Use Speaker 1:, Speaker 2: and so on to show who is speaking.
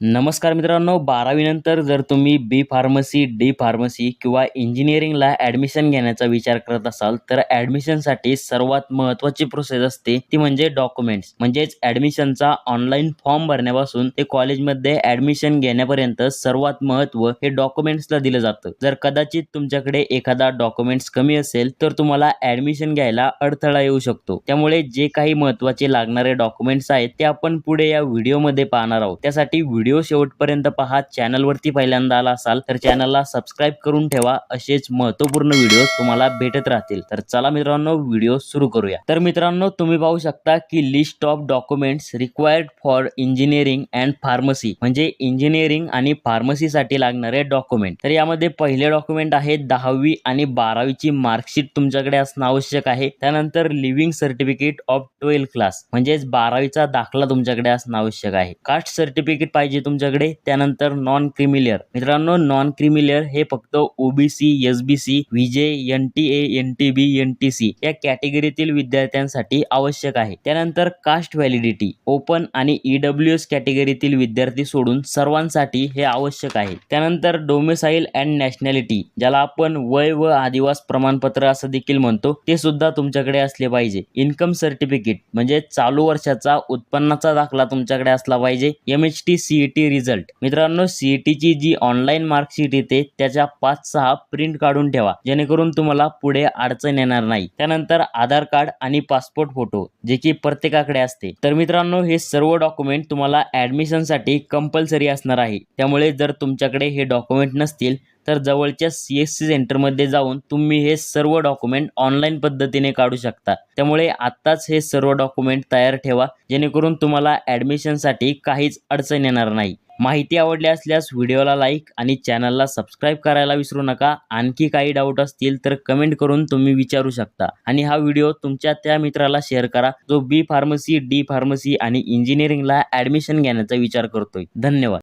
Speaker 1: नमस्कार मित्रांनो बारावीनंतर जर तुम्ही बी फार्मसी डी फार्मसी किंवा इंजिनिअरिंगला ॲडमिशन घेण्याचा विचार करत असाल तर ॲडमिशनसाठी सर्वात महत्त्वाची प्रोसेस असते ती म्हणजे डॉक्युमेंट्स म्हणजेच ॲडमिशनचा ऑनलाईन फॉर्म भरण्यापासून ते कॉलेजमध्ये ॲडमिशन घेण्यापर्यंत सर्वात महत्त्व हे डॉक्युमेंट्सला दिलं जातं. जर कदाचित तुमच्याकडे एखादा डॉक्युमेंट्स कमी असेल तर तुम्हाला ॲडमिशन घ्यायला अडथळा येऊ शकतो. त्यामुळे जे काही महत्त्वाचे लागणारे डॉक्युमेंट्स आहेत ते आपण पुढे या व्हिडिओमध्ये पाहणार आहोत. त्यासाठी व्हिडिओ शेवटपर्यंत पहा. चॅनलवरती पहिल्यांदा आला असाल तर चॅनलला सबस्क्राईब करून ठेवा. असेच महत्त्वपूर्ण व्हिडिओ तुम्हाला भेटत राहतील. तर चला मित्रांनो व्हिडिओ सुरू करूया. तर मित्रांनो तुम्ही पाहू शकता की list of documents required for engineering and pharmacy म्हणजे इंजिनिअरिंग आणि फार्मसीसाठी लागणारे डॉक्युमेंट तर यामध्ये पहिले डॉक्युमेंट आहे दहावी आणि बारावीची मार्कशीट तुमच्याकडे असणं आवश्यक आहे. त्यानंतर living certificate of twelfth class म्हणजेच बारावीचा दाखला तुमच्याकडे असणं आवश्यक आहे. कास्ट सर्टिफिकेट पाहिजे तुमच्याकडे. त्यानंतर नॉन क्रिमिलियर मित्रांनो नॉन क्रिमिलियर हे फक्त OBC S B C VJ N T A N T B N T C या कॅटेगरीतील विद्यार्थ्यांसाठी आवश्यक आहे. त्यानंतर कास्ट व्हॅलिडिटी ओपन आणि ईडब्ल्यू एस कॅटेगरीतील विद्यार्थी सोडून सर्वांसाठी हे आवश्यक आहे. त्यानंतर डोमिसाईल अँड नॅशनॅलिटी ज्याला आपण वय व आदिवास प्रमाणपत्र असं देखील म्हणतो ते सुद्धा तुमच्याकडे असले पाहिजे. इन्कम सर्टिफिकेट म्हणजे चालू वर्षाचा उत्पन्नाचा दाखला तुमच्याकडे असला पाहिजे. M H T C CET result मित्रांनो सीईटीची जी ऑनलाईन मार्कशीट येते त्याच्या पाच सहा प्रिंट काढून ठेवा. जेणेकरून तुम्हाला पुढे अडचण येणार नाही. त्यानंतर आधार कार्ड आणि पासपोर्ट फोटो जे की प्रत्येकाकडे असते. तर मित्रांनो हे सर्व डॉक्युमेंट तुम्हाला ॲडमिशनसाठी कंपल्सरी असणार आहे. त्यामुळे जर तुमच्याकडे हे डॉक्युमेंट नसतील तर जवळच्या सी एस सी सेंटरमध्ये जाऊन तुम्ही हे सर्व डॉक्युमेंट ऑनलाईन पद्धतीने काढू शकता. त्यामुळे आत्ताच हे सर्व डॉक्युमेंट तयार ठेवा जेणेकरून तुम्हाला ॲडमिशनसाठी काहीच अडचण येणार नाही. माहिती आवडली असल्यास व्हिडिओला लाईक आणि चॅनलला सबस्क्राईब करायला विसरू नका. आणखी काही डाऊट असतील तर कमेंट करून तुम्ही विचारू शकता. आणि हा व्हिडिओ तुमच्या त्या मित्राला शेअर करा जो बी फार्मसी डी फार्मसी आणि इंजिनिअरिंगला ॲडमिशन घेण्याचा विचार करतोय. धन्यवाद.